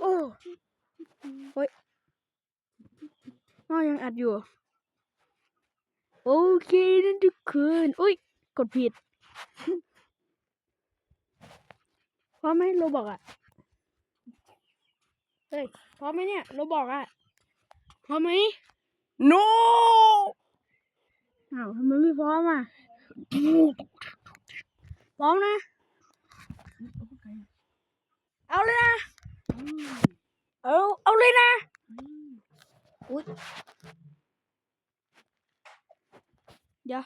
โอ้โอ้ยอ้อยังอัดอยู่ โอเคนั่นทุกคนอุ้ย กดผิด พร้อมไหมโรบอกอะ เฮ้ย พร้อมไหมเนี่ยโรบอกอะ พร้อมไหม no อ้าวทำไมไม่พร้อมอะ พร้อมนะ เอาเลยนะ เอาเอาเลยนะ อุ้ยเดี๋ยว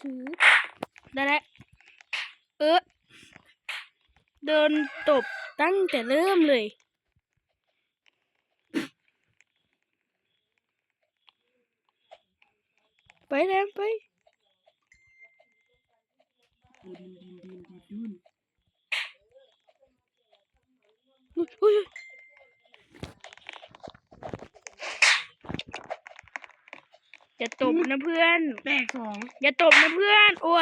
ถือได้แล้วเออเดินตบตั้งแต่เริ่มเลย ไปแล้วไปอุ๊ย อุ๊ยอย่าตบนะเพื่อน แตกสองอย่าตบนะเพื่อนอ้ว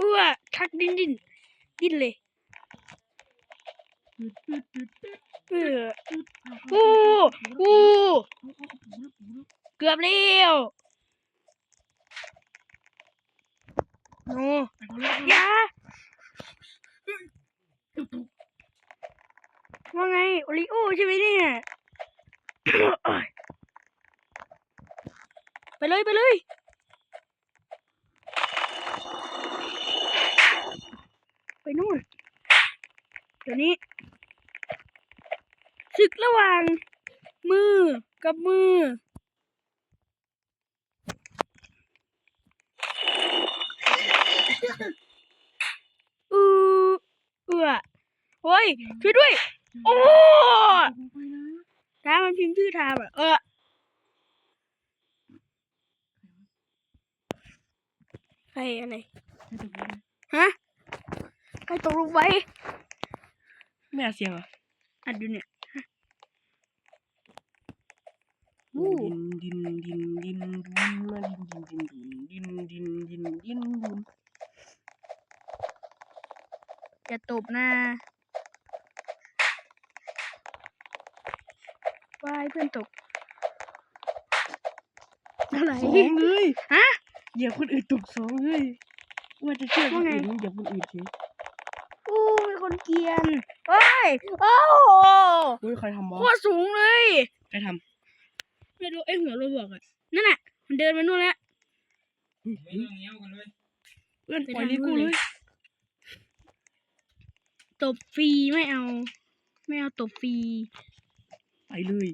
อ้วชักดิ้นดิ้นดิ้นเลยเออโอ้โอ้เกือบแล้วโนอย่า ว่าไงโอริโอใช่ไหมเนี่ยไปเลยไปเลยไปนู่นเดี๋ยวนี้ศึกระหว่าง มือกับมือ อือเอือโอ้ยช่วยด้วย โอ้ถ้ามันพิมพ์ชื่อทามอะเออใครอะไร ฮะใครตกลงไปไม่เอาเสียงเหรออัดอยู่เนี่ยดิอู้นดินดินดินดินมาดินดินดินดินดินดินดินดินอย่าตบนะ วายเพื่อนตกอะไรสองเลยฮะอย่าคนอื่นตกสองเลยว่าจะช่วยคว่านไงอื่นอย่าคนอื่นเฉยอู้เป็นคนเกรียนเฮ้ยโอ้โหเฮ้ยใครทำวะโคตรสูงเลยใครทไม่รู้ไอ้หัวโรบอกอะนั่นน่ะมันเดินมานู่นแล้วำเฮ้ยไม่ต้องเงี้ยวกันเลยเพื่อนไปปล่อยทางลิกูนู้นเลเลยยตบฟรีไม่เอา ไม่เอาตบฟรี ไปเลย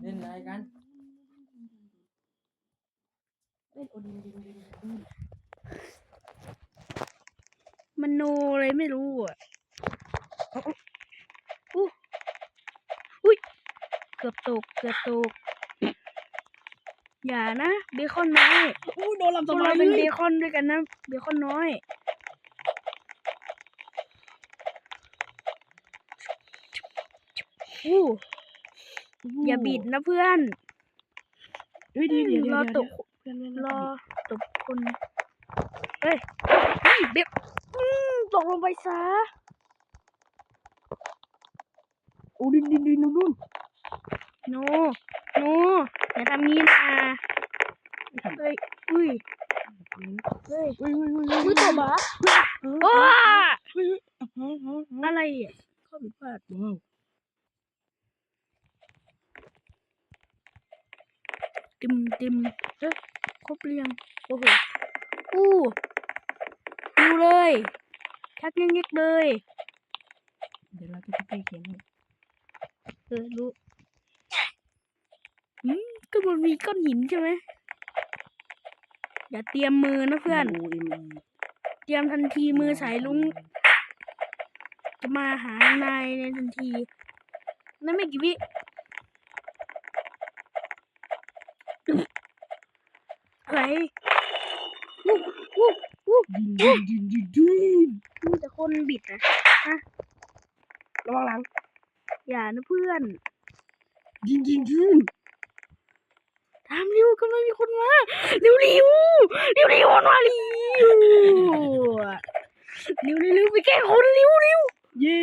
เล่นอะไรกัน เล่นโอดินดินดินดินมันโนอะไรไม่รู้อะอู้อุ้ยเกือบตก เกือบตก อย่านะเบคอนน้อยอู้โดนลำพสวกบาเรายเลเป็นเบยคอนด้วยกันนะเบคอนน้อย อู้อย่าบิดนะเพื่อน เฮ้ยเดี๋ยวเดี๋ยวรอเดี๋ยวตกเพื่อนเพื่อนรอตบคน เฮ้ยเฮ้ยเบคอืมตกลงไปซะโอ้ดินดินดินนู่นโน โน อย่าทำงี้นะเฮ้ย อุ้ย เฮ้ยเฮ้ยเฮ้ยเฮ้ยอุ้ยตบเหรอเฮ้ยโอ้เฮ้ยเฮ้ยเฮ้ยอะไรอะข้อผิดพลาดว้าวติมติมเอ๊ะครบเรียง โอ้โห อู้ดูเลยทักยังยิกเลย เดี๋ยวเราจะไปใกล้เคียงให้เออรู้อืม ก็มันมีก้อนหินใช่ไหมอย่าเตรียมมือนะเพื่อน เตรียมทันทีมือสายลุง จะมาหานายในทันที นั่นไม่กี่วิอะไรวู้วู้วู้ดินดินดินดินดินมีแต่คนบิดนะฮะระวังหลัง อย่านะเพื่อนดินดินดิน ตามเร็วกำลังมีคนมาเร็วเร็วเร็วเร็วคนมาเร็วเร็วเร็วเร็วไปแก้คนเร็วเร็วเย้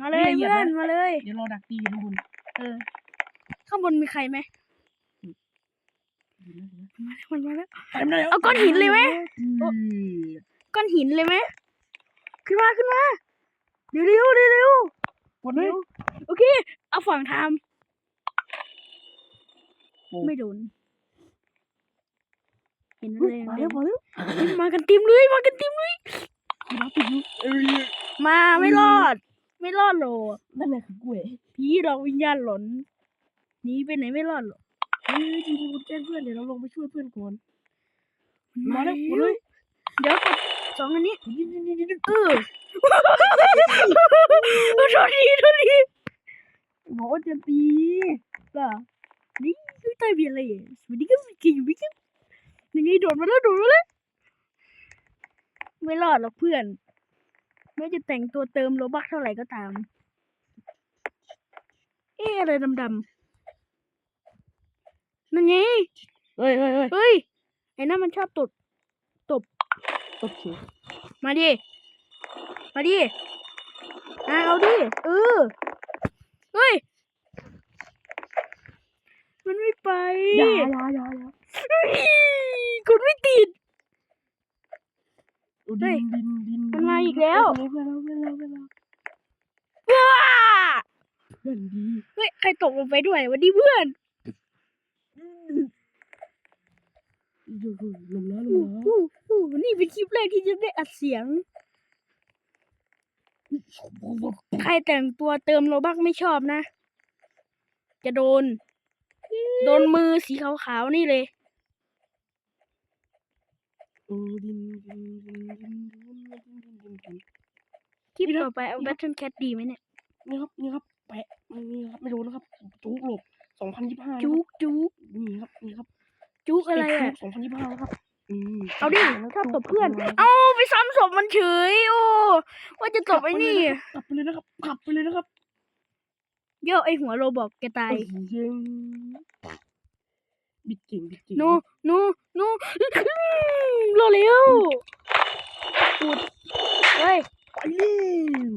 มาเลยเอียดเพื่อนมาเลยเดี๋ยวรอดักตีอยู่ข้างบนเออ ข้างบนมีใครไหมมันมาแล้วไปไหนเอาก้อนหินเลยไหมก้อนหินเลยไหมขึ้นมาขึ้นมาเร็วเร็วเร็วเร็วกดเลยโอเค เอาฝั่งทำ ไม่โดน เห็นอะไรมาแล้วมาแล้วมากันเต็มเลยมากันเต็มเลยมาปิดลูกเอ้ยมาไม่รอด ไม่รอดหรอกนั่นแหละคือกล้วยผีดอกวิญญาณหลอนหนีไปไหนไม่รอดหรอกเฮ้ยจริงๆคุณแจ้งเพื่อนเดี๋ยวเราลงไปช่วยเพื่อนก่อนมาแล้วกดเลยเดี๋ยวกดสองอันนี้ยิงยิงยิงยิงเออโทษทีโทษทีบอกว่าจะตีล่ะนี่ คือใต้เบียอะไรอะสวัสดีครับกินอยู่บิ๊กยังไงโดดมาแล้วโดดมาแล้วไม่รอดหรอกเพื่อน ไม่จะแต่งตัวเติมโลบักเท่าไหร่ก็ตาม เอ๊ะอะไรดำๆนั่นไงเฮ้ยเฮ้ยเฮ้ยเฮ้ยไอ้นั่นมันชอบตดตบเฉยมาดิ มาดิอะเอาดิเออเฮ้ย มันไม่ไปอย่าอย่าอย่าอย่าเฮ้ยกดไม่ติดโอ้เฮ้ดิยนดินดินมันมาอีกแล้ว เพื่อนเราเพื่อนเราเพื่อนเราว้าเพื่อนดีเฮ้ยใครตกลงไปด้วยวันนี้เพื่อนอยู่อยู่ลมแล้วลอู้มแล้วหู้หู้นี่เป็นคลิปแรกที่จะได้อัดเสียง ใครแต่งตัวเติมโลบักไม่ชอบนะ จะโดน โดนมือสีขาวๆนี่เลยคลิปต่อไปเอาแบทเทิลแคทดีไหมเนี่ย นี่ครับนี่ครับแปะนี่ครับไม่รู้นะครับจุกหลบสองพันยี่สิบห้าจุกจุกนี่ครับนี่ครับจุกอะไรอะสองพันยี่สิบห้าครับเอาดิชอบตบเพื่อน เอาไปซ้ำศพมันเฉย โอ้ว่าจะตบไอ้นี่กลับไปเลยนะครับกลับไปเลยนะครับ โยไอหัวโรบอกแกตายเยิงบิดเก่งบิดเก่งโน โน โนรอเร็วอุดเฮ้ย ไปเร็ว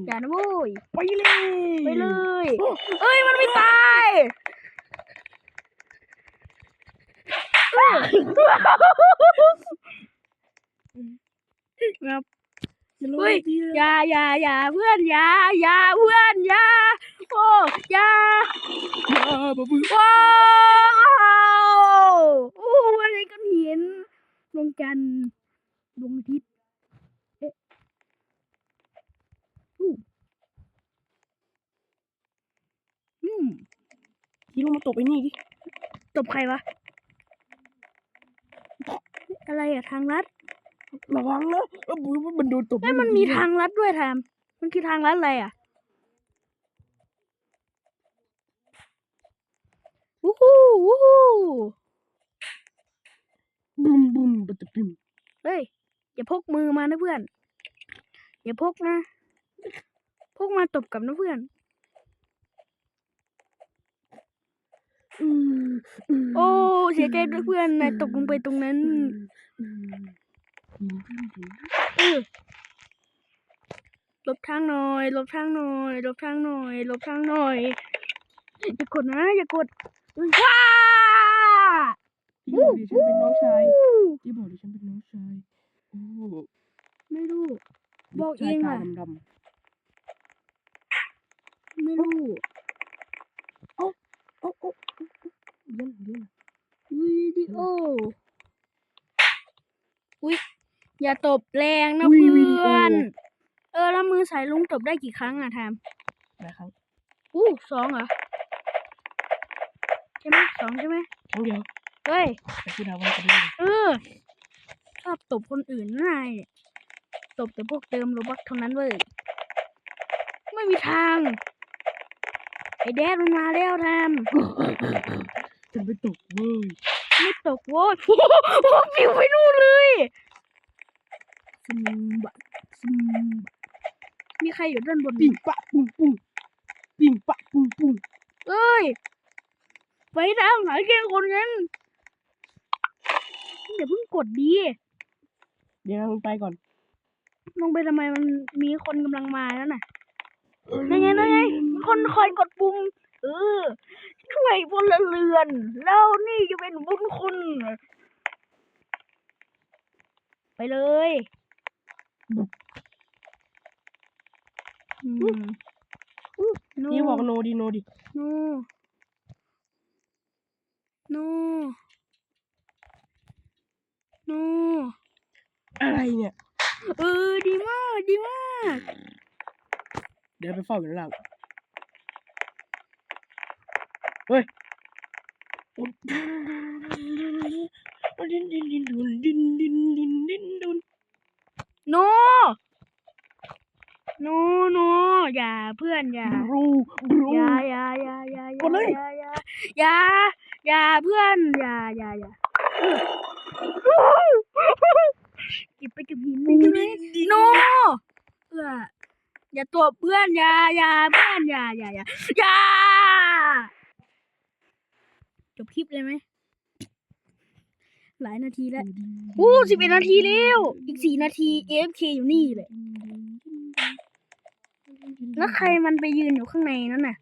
อย่านะโว้ย ไปเลยไปเลยโอ้เอ้ย มันไม่ตายครับอย่าลงเฮ้ยทีนะอย่าอย่าอย่าเพื่อนอย่าอย่าเพื่อนอย่า โอ้อย่าอย่าบ้าบื้อว้าวโอ้อะไรกันเห็นดวงจันทร์ดวงอาทิตย์เอ๊ะอู้อืมทีลงมาตบไอ้นี่ดิตบใครวะอะไรอะทางลัดระวังนะเออบุ้ยมันโดนตบ เอ้ยมันมีทางลัดด้วยแทมมันคือทางลัดอะไรอะวู้ฮู้วู้ฮู้ บุ้มบุ้มบั ตรปิมเฮ้ย อย่าพกมือมานะเพื่อน อย่าพกนะ พกมาตบกับนะเพื่อนอืมมโอ้เสียใจด้วยเพื่อนนายตกลงไปตรงนั้นอืมอืมอืมอืมเออหลบทางหน่อยหลบทางหน่อยหลบทางหน่อยหลบทางหน่อย อย่ากดนะ อย่ากดว้าที่บอกดิฉันเป็นน้องชาย ที่บอกดิฉันเป็นน้องชายโอ้ไม่รู้ บอกเองชายอะตาดำไม่รู้ๆโอ้โอ้โอ้เล่นเล่นวิดีโออุ้ยอย่าตบแรงนะอุ้ยเพื่วิดีโอ อนเออแล้วมือสายลุงตบได้กี่ครั้งอะทามนะครับอู้สองเหรอใช่ไหมสองใช่ไหมครั้งเดียว เฮ้ยแต่คุณดาวว่าจะได้เออชอบตบคนอื่นนายเนี่ยตบแต่พวกเติมโลบักเท่านั้นเว้ย ไม่มีทาง ไอ้แดดมันมาแล้วทามฉันไปตกเว้ย ไม่ตกโว้ยโอ้โหปิวไปนู่นเลยซึมบะซึมบะมีใครอยู่ด้านบนไหมปิ่งปะปุ้งปุ้งปิ่งปะปุ้งปุ้งเอ้ย ไปตามหาแค่คนนั้น อย่าเพิ่งกดดีเดี๋ยวมึงไปก่อน ลงไปทำไมมันมีคนกำลังมาแล้วน่ะนั่นไงนั่นไงมีคนคอยกดปุ่มเออช่วยพลเรือน แล้วนี่จะเป็นบุญคุณ ไปเลยอืมโน่พี่บอกโนดีโนดิโน่โน่ โน่อะไรเนี่ย เออ ดีมาก ดีมาก เดี๋ยวไปเฝ้าอยู่ข้างล่างเฮ้ยดินดินดินดุนดินดินดินดินดุนโน โน โน อย่าเพื่อนอย่าบรูบรูอย่าอย่าอย่าอย่าอย่ากดเลยอย่าอย่าอย่าอย่าเพื่อนอย่าอย่าอย่า เก็บไปเก็บหินไปเก็บหินโนเพื่ออย่าตัวเพื่อนอย่าอย่าเพื่อนอย่าอย่าอย่าอย่าจบคลิปเลยไหมหลายนาทีแล้วอู้สิบเอ็ดนาทีแล้ว อีกสี่นาที AFK อยู่นี่เลย แล้วใครมันไปยืนอยู่ข้างในนั่นน่ะ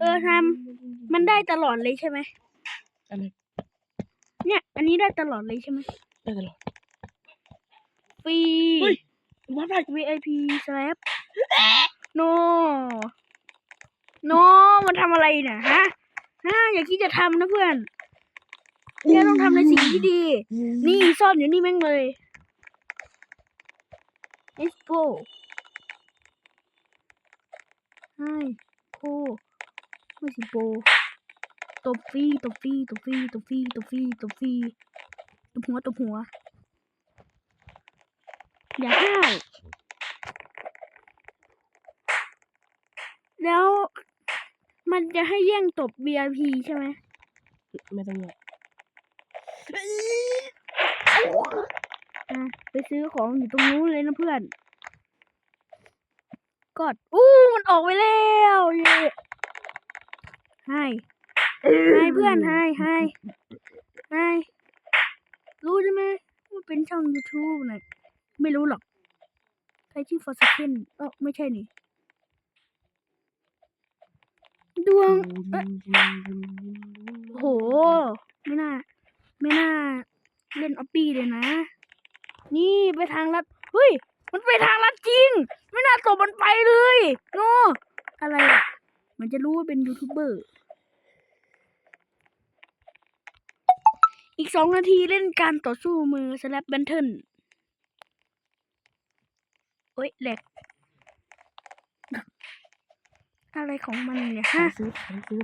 เออทำมันได้ตลอดเลยใช่ไหมอะไร เนี่ย อันนี้ได้ตลอดเลยใช่ไหมได้ตลอดฟรี เฮ้ยวัดได้ VIP slap no no มันทำอะไรเนี่ยฮะฮะอย่าคิดจะทำนะเพื่อนแกต้องทำในสิ่งที่ดี นี่ซ่อนอยู่นี่แม่งเลย let's go ให้โคไม่สิโป ตบฟรีตบฟรีตบฟรีตบฟรีตบฟรีตบฟรีตบหัวตบหัว อย่าห้าวแล้วมันจะให้แย่งตบ VIP ใช่ไหมไม่ต้องเลยอะไปซื้อของอยู่ตรงนู้นเลยนะเพื่อนกดอู้มันออกไปแล้วเย่ให้ ให้เพื่อนให้ให้ให้รู้ใช่ไหมว่าเป็นช่อง YouTube น่ะไม่รู้หรอก ใครชื่อฟอร์สเคนเออไม่ใช่นี่ ดวงเอ๊ะโอ้โห ไม่น่า ไม่น่า เล่นออปปี้เลยนะ นี่ไปทางลัด เฮ้ย มันไปทางลัดจริง ไม่น่าตบมันไปเลยโนอะไรอะ มันจะรู้ว่าเป็นยูทูบเบอร์ อีกสองนาทีเล่นการต่อสู้มือสแลปแบนเทิลโอ้ยแหลกอะไรของมันเนี่ยฮะซื้อซื้อ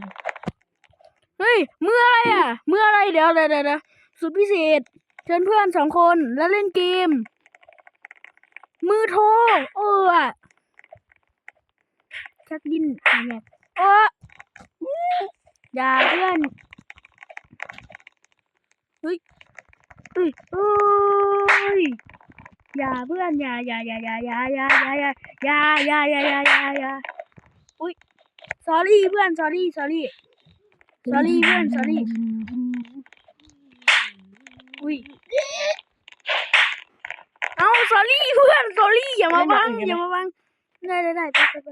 เฮ้ยมืออะไรอะมืออะไรเดี๋ยวเดี๋ยวเดี๋ยวสุดพิเศษ เชิญเพื่อนสองคนแล้วเล่นเกม มือโทรเออชักดิ้นอะไรเนี่ยโอ้อย่าเพื่อน เฮ้ยเฮ้ยเอ้ยอย่าเพื่อนอย่าอย่าอย่าอย่าอย่าอย่าอย่าอย่าอย่าอย่าอย่าอย่าอย่าอย่าอุ้ย sorry เพื่อน sorry sorry sorry เพื่อน sorry อุ้ยเอา sorry เพื่อน sorry อย่ามาบังอย่ามาบังได้ได้ได้ไปไปไป